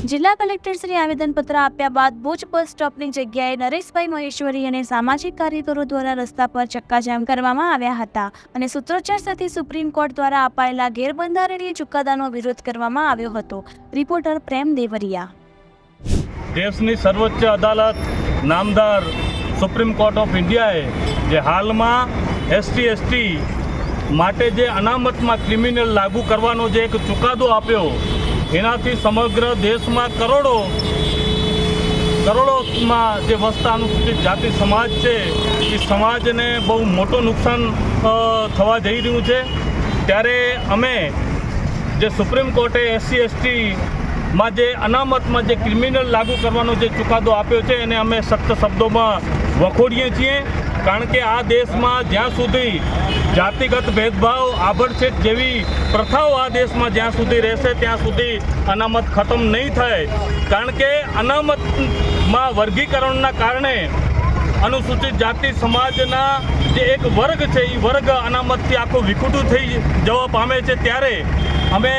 જિલ્લા કલેક્ટરશ્રી આવેદનપત્ર આપ્યા બાદ ભુજ બસ સ્ટોપની જગ્યાએ નરેશભાઈ મહેશ્વરી અને સામાજિક કાર્યકરો દ્વારા રસ્તા પર ચક્કાજામ કરવામાં આવ્યા હતા અને સૂત્રોચ્ચાર સાથે સુપ્રીમ કોર્ટ દ્વારા અપાયેલા ગેરબંધારણીય ચુકાદાનો વિરોધ કરવામાં આવ્યો હતો. રિપોર્ટર પ્રેમ દેવરિયા. દેશની સર્વોચ્ચ અદાલત નામદાર સુપ્રીમ કોર્ટ ઓફ ઇન્ડિયાએ જે હાલમાં એસટી એસટી માટે જે અનામતમાં ક્રિમિનલ લાગુ કરવાનો જે એક ચુકાદો આપ્યો એનાથી સમગ્ર દેશમાં કરોડો, કરોડોમાં જે વસતા અનુસૂચિત જાતિ સમાજ છે, એ સમાજને બહુ મોટું નુકસાન થવા જઈ રહ્યું છે. ત્યારે અમે જે સુપ્રીમ કોર્ટે એસસી એસટીમાં જે અનામતમાં જે ક્રિમિનલ લાગુ કરવાનો જે ચુકાદો આપ્યો છે, એને અમે સખ્ત શબ્દોમાં વખોડીએ છીએ. કારણ કે આ દેશમાં જ્યાં સુધી જાતિગત ભેદભાવ આભડછેટ જેવી પ્રથાઓ આ દેશમાં જ્યાં સુધી રહેશે, ત્યાં સુધી અનામત ખતમ નહીં થાય. કારણ કે અનામતમાં વર્ગીકરણના કારણે અનુસૂચિત જાતિ સમાજના જે એક વર્ગ છે એ વર્ગ અનામતથી આખું વિખૂટું થઈ જવા પામે છે. ત્યારે અમે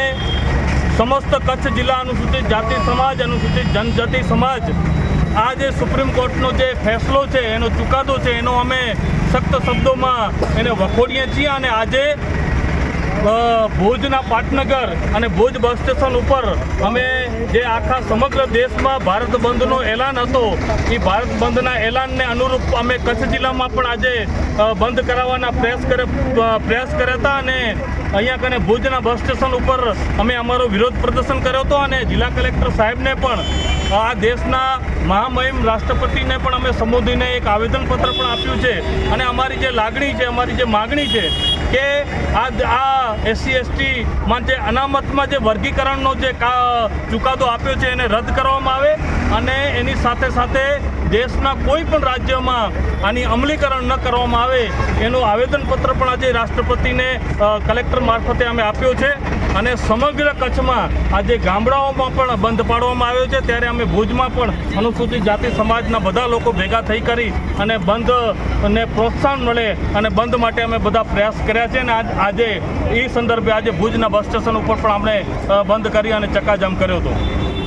સમસ્ત કચ્છ જિલ્લા અનુસૂચિત જાતિ સમાજ, અનુસૂચિત જનજાતિ સમાજ આ જે સુપ્રીમ કોર્ટનો જે ફેસલો છે, એનો ચુકાદો છે, એનો અમે સખ્ત શબ્દોમાં એને વખોડીએ છીએ અને આજે ભુજના પાટનગર અને ભુજ બસ સ્ટેશન ઉપર અમે જે આખા સમગ્ર દેશમાં ભારત બંધનો એલાન હતો, એ ભારત બંધના એલાનને અનુરૂપ અમે કચ્છ જિલ્લામાં પણ આજે બંધ કરાવવાના પ્રયાસ કરે પ્રયાસ કર્યા હતા અને અહીંયા કને ભુજના બસ સ્ટેશન ઉપર અમે અમારો વિરોધ પ્રદર્શન કર્યો હતો અને જિલ્લા કલેક્ટર સાહેબને પણ આ દેશના મહામહિમ રાષ્ટ્રપતિને પણ અમે સંબોધીને એક આવેદનપત્ર પણ આપ્યું છે. અને અમારી જે લાગણી છે, અમારી જે માગણી છે કે આ આ એસસી એસટીમાં જે અનામતમાં જે વર્ગીકરણનો જે ચુકાદો આપ્યો છે એને રદ કરવામાં આવે અને એની સાથે સાથે દેશના કોઈ પણ રાજ્યમાં આની અમલીકરણ ન કરવામાં આવે એનું આવેદનપત્ર પણ આજે રાષ્ટ્રપતિને કલેક્ટર મારફતે અમે આપ્યો છે. અને સમગ્ર કચ્છમાં આજે ગામડાઓમાં પણ બંધ પાડવામાં આવ્યો છે. ત્યારે અમે ભુજમાં પણ અનુસૂચિત જાતિ સમાજના બધા લોકો ભેગા થઈ કરી અને બંધને પ્રોત્સાહન મળે અને બંધ માટે અમે બધા પ્રયાસ કર્યા છે. અને આજ- એ સંદર્ભે આજે ભુજના બસ સ્ટેશન ઉપર પણ આપણે બંધ કરી અને ચક્કાજામ કર્યો હતો.